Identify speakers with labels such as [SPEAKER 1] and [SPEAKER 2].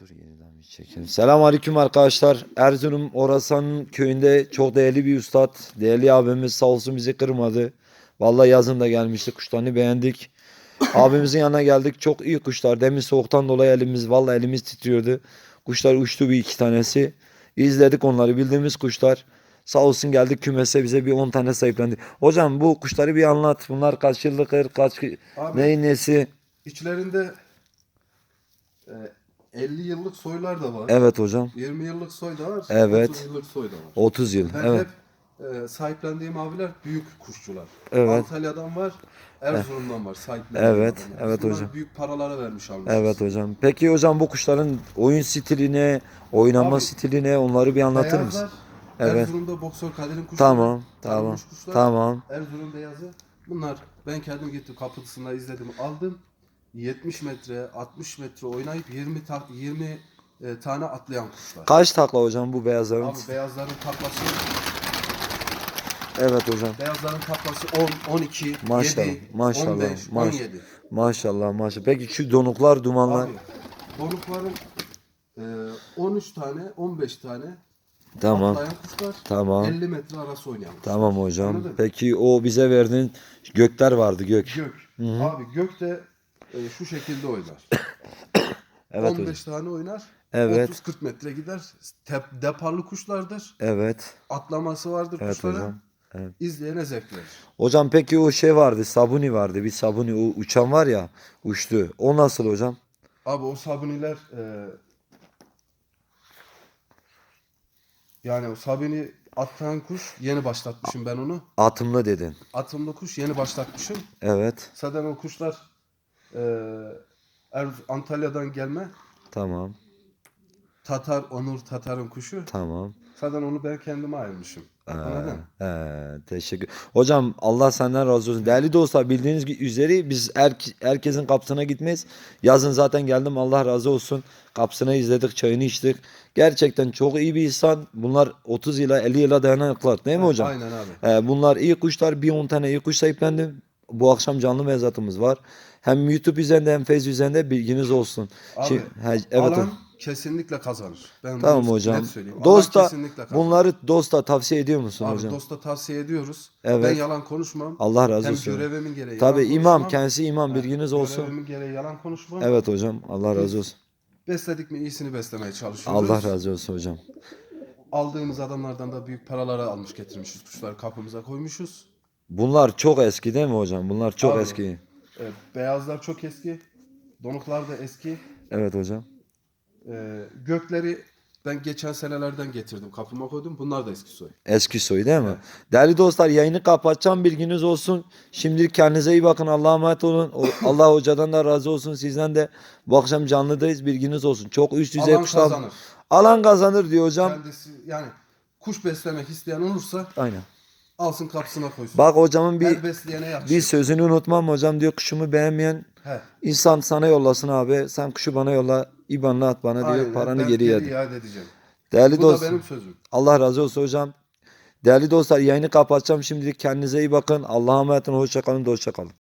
[SPEAKER 1] Dur yeniden bir çekelim. Selamünaleyküm arkadaşlar. Erzurum Orasan'ın köyünde çok değerli bir ustad. Değerli abimiz sağ olsun bizi kırmadı. Vallahi yazın da gelmişti. Kuşlarını beğendik. Abimizin yanına geldik. Çok iyi kuşlar. Demin soğuktan dolayı elimiz vallahi elimiz titriyordu. Kuşlar uçtu bir iki tanesi. İzledik onları. Bildiğimiz kuşlar. Sağ olsun geldik kümese bize bir 10 tane sahiplendi. Hocam bu kuşları bir anlat. Bunlar kaç yıllıktır? Kaç
[SPEAKER 2] Abi
[SPEAKER 1] neyin nesi?
[SPEAKER 2] içlerinde e, 50 yıllık soylar da var.
[SPEAKER 1] Evet hocam.
[SPEAKER 2] 20 yıllık soy da var.
[SPEAKER 1] Evet.
[SPEAKER 2] 30 yıllık soy da var.
[SPEAKER 1] 30 yıl.
[SPEAKER 2] Ben
[SPEAKER 1] Evet.
[SPEAKER 2] hep e, sahiplendiğim abiler büyük kuşçular.
[SPEAKER 1] Evet.
[SPEAKER 2] Antalya'dan var, Erzurum'dan var sahiplendiğim
[SPEAKER 1] Evet,
[SPEAKER 2] adamlar.
[SPEAKER 1] evet
[SPEAKER 2] Bunlar
[SPEAKER 1] hocam.
[SPEAKER 2] büyük paralara vermiş almışız.
[SPEAKER 1] Evet hocam. Peki hocam bu kuşların oyun stiline, oynama
[SPEAKER 2] Abi,
[SPEAKER 1] stiline onları bir anlatır mısın? Evet.
[SPEAKER 2] Erzurum'da boksör Kadir'in kuşları.
[SPEAKER 1] Tamam, tamam,
[SPEAKER 2] kuşlar.
[SPEAKER 1] tamam.
[SPEAKER 2] Erzurum beyazı. Bunlar ben kendim gittim kapısında izledim aldım. 70 metre 60 metre oynayıp 20 ta- 20 e, tane atlayan kuşlar.
[SPEAKER 1] Kaç takla hocam bu beyazların?
[SPEAKER 2] Abi beyazların taklası
[SPEAKER 1] Evet hocam.
[SPEAKER 2] beyazların taklası 10 12
[SPEAKER 1] Maşallah,
[SPEAKER 2] 7
[SPEAKER 1] maşallah,
[SPEAKER 2] 15
[SPEAKER 1] maş-
[SPEAKER 2] 17.
[SPEAKER 1] Maşallah maşallah. Peki şu donuklar, dumanlar.
[SPEAKER 2] Abi bonukların e, 13 tane 15 tane
[SPEAKER 1] Tamam.
[SPEAKER 2] atlayan kuşlar
[SPEAKER 1] Tamam.
[SPEAKER 2] 50 metre arası oynayan. kuşlar.
[SPEAKER 1] Tamam hocam.
[SPEAKER 2] Anladın?
[SPEAKER 1] Peki o bize verdiğin gökler vardı gök.
[SPEAKER 2] Gök. Abi gök de e, şu şekilde oynar.
[SPEAKER 1] Evet hocam.
[SPEAKER 2] 15 tane oynar.
[SPEAKER 1] Evet.
[SPEAKER 2] 30-40 metre gider. Tep, deparlı kuşlardır.
[SPEAKER 1] Evet.
[SPEAKER 2] Atlaması vardır
[SPEAKER 1] Evet
[SPEAKER 2] kuşların.
[SPEAKER 1] hocam. Evet.
[SPEAKER 2] İzleyene zevk verir.
[SPEAKER 1] Hocam peki o şey vardı, sabuni vardı. Bir sabuni o uçan var ya, uçtu. O nasıl hocam?
[SPEAKER 2] Abi o sabuniler e, yani o sabuni atan kuş yeni başlatmışım ben onu.
[SPEAKER 1] Atımlı dedin.
[SPEAKER 2] Atımlı kuş yeni başlatmışım.
[SPEAKER 1] Evet.
[SPEAKER 2] Zaten o kuşlar e, Er- Antalya'dan gelme.
[SPEAKER 1] Tamam.
[SPEAKER 2] Tatar, Onur Tatar'ın kuşu.
[SPEAKER 1] Tamam.
[SPEAKER 2] Zaten onu ben kendime ayırmışım. Anladın?
[SPEAKER 1] He, he, teşekkür. Hocam Allah senden razı olsun. Değerli dostlar bildiğiniz gibi üzeri biz her, herkesin kapısına gitmeyiz. Yazın zaten geldim Allah razı olsun. Kapısına izledik, çayını içtik. Gerçekten çok iyi bir insan. Bunlar 30 yıla 50 yıla dayanıklılar değil mi hocam?
[SPEAKER 2] Aynen abi.
[SPEAKER 1] Ee, bunlar iyi kuşlar. Bir 10 tane iyi kuş sahiplendim. Bu akşam canlı mezatımız var. Hem YouTube üzerinde hem Fez üzerinde bilginiz olsun.
[SPEAKER 2] Abi,
[SPEAKER 1] Şimdi- he, evet
[SPEAKER 2] Alan kesinlikle kazanır. Ben
[SPEAKER 1] Tamam hocam. Dosta bunları dosta tavsiye ediyor musun
[SPEAKER 2] Abi
[SPEAKER 1] hocam?
[SPEAKER 2] dosta tavsiye ediyoruz.
[SPEAKER 1] Evet.
[SPEAKER 2] Ben yalan konuşmam.
[SPEAKER 1] Allah razı
[SPEAKER 2] Hem
[SPEAKER 1] olsun.
[SPEAKER 2] görevimin gereği
[SPEAKER 1] Tabii imam
[SPEAKER 2] konuşmam.
[SPEAKER 1] kendisi imam bilginiz olsun.
[SPEAKER 2] Görevimin gereği yalan konuşmam.
[SPEAKER 1] Evet hocam Allah razı olsun.
[SPEAKER 2] Besledik mi iyisini beslemeye çalışıyoruz.
[SPEAKER 1] Allah razı olsun hocam.
[SPEAKER 2] Aldığımız adamlardan da büyük paraları almış getirmişiz. Kuşları kapımıza koymuşuz.
[SPEAKER 1] Bunlar çok eski değil mi hocam? Bunlar çok
[SPEAKER 2] Abi.
[SPEAKER 1] eski.
[SPEAKER 2] Ee, beyazlar çok eski. Donuklar da eski.
[SPEAKER 1] Evet hocam.
[SPEAKER 2] Ee, gökleri ben geçen senelerden getirdim. Kapıma koydum. Bunlar da eski soy.
[SPEAKER 1] Eski soy değil mi? Değerli dostlar yayını kapatacağım bilginiz olsun. Şimdilik kendinize iyi bakın. Allah'a emanet olun. Allah hocadan da razı olsun. Sizden de bu akşam canlıdayız. Bilginiz olsun. Çok üst düzey
[SPEAKER 2] Alan
[SPEAKER 1] kuşlar.
[SPEAKER 2] kazanır.
[SPEAKER 1] Alan kazanır diyor hocam.
[SPEAKER 2] Kendisi yani kuş beslemek isteyen olursa
[SPEAKER 1] Aynen.
[SPEAKER 2] Alsın kapısına koysun.
[SPEAKER 1] Bak hocamın bir
[SPEAKER 2] Her besleyene yakışır.
[SPEAKER 1] bir sözünü unutmam hocam diyor kuşumu beğenmeyen
[SPEAKER 2] He.
[SPEAKER 1] insan sana yollasın abi. Sen kuşu bana yolla. İban'la at bana diyor.
[SPEAKER 2] Aynen,
[SPEAKER 1] Paranı
[SPEAKER 2] ben
[SPEAKER 1] geri
[SPEAKER 2] geri
[SPEAKER 1] iade.
[SPEAKER 2] iade edeceğim.
[SPEAKER 1] Değerli
[SPEAKER 2] Bu da benim sözüm.
[SPEAKER 1] Allah razı olsun hocam. Değerli dostlar yayını kapatacağım şimdilik. Kendinize iyi bakın. Allah'a emanet olun. Hoşça kalın. Hoşça kalın.